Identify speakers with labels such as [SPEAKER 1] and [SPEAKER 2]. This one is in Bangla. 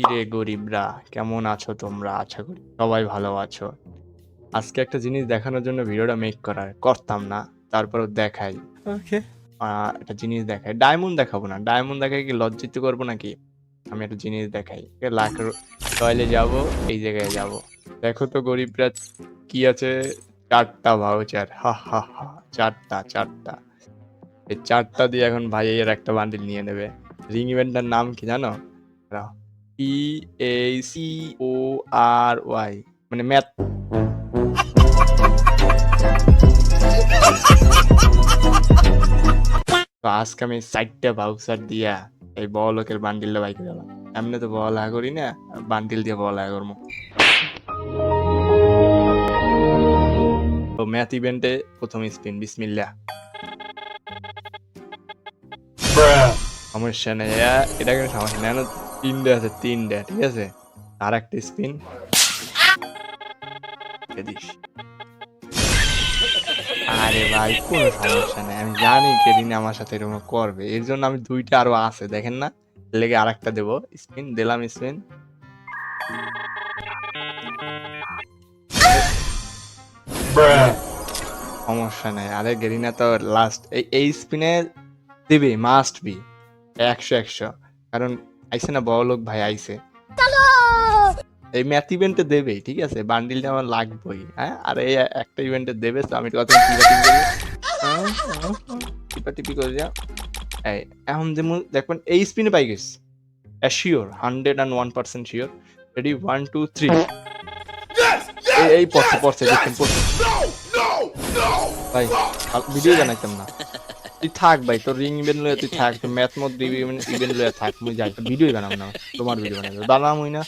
[SPEAKER 1] ইরে গরিবরা কেমন আছো তোমরা? আশা করি সবাই ভালো আছো। আজকে একটা জিনিস দেখানোর জন্য ভিডিওটা মেক করার করতাম না তারপরেও দেখাই।
[SPEAKER 2] ওকে
[SPEAKER 1] একটা জিনিস দেখাই। ডায়মন্ড দেখাবো না। ডায়মন্ড দেখাই কি লজ্জিত করব নাকি? আমি একটা জিনিস দেখাই। লাখ টয়লে যাব এই জায়গায় যাব। দেখো তো গরিবরা কি আছে? চারটা ভাউচার হা হা হা চারটা চারটা। এই চারটা দিয়ে এখন ভাই এর একটা বান্ডিল নিয়ে নেবে। রিং ইভেন্টটার নাম কি জানো? P A C O R Y মানে ম্যাথ। তো আজকে আমি চারটে বাউসার দিয়া এই বলকের বান্ডিলটা বাই করে গেলাম এমনি তো বল হা করি না বান্ডিল দিয়ে বল হা করব। তো ম্যাথ ইভেন্টে প্রথম স্পিন বিসমিল্লা সমস্যা নেই এটা কোনো সমস্যা নেই? তিনটে আছে তিনটে ঠিক আছে? আর একটা স্পিন আরে ভাই, কোনো সমস্যা নেই। আমি জানি কেদিন আমার সাথে এরকম করবে। এর জন্য আমি দুইটা আরও আছে, দেখেন না? লেগে আর একটা দেবো। স্পিন দিলাম স্পিন সমস্যা নেই। আরে গেরিনা তো লাস্ট এই এই স্পিনে দিবি মাস্ট বি একশো একশো। কারণ আইসে না বড় লোক ভাই আইসে এই ম্যাথ ইভেন্টে দেবেই ঠিক আছে? বান্ডিলটা আমার লাগবেই হ্যাঁ? আর এই একটা ইভেন্টে দেবে তো আমি কত টিপা টিপি করি। করে যা। এই এখন যেমন দেখবেন এই স্পিনে পাই গেছি। Sure hundred and one percent sure ready one two three এই পড়ছে পড়ছে দেখছেন পড়ছে। ভাই ভিডিও বানাইতাম না। তুই থাক ভাই, তোর রিং ইভেন্ট লয়ে তুই থাক ম্যাথ মধ্যে ইভেন্ট লয়ে থাক, মুই যাই ভিডিও বানাবো না, তোমার ভিডিও বানাবো দাদা হই না।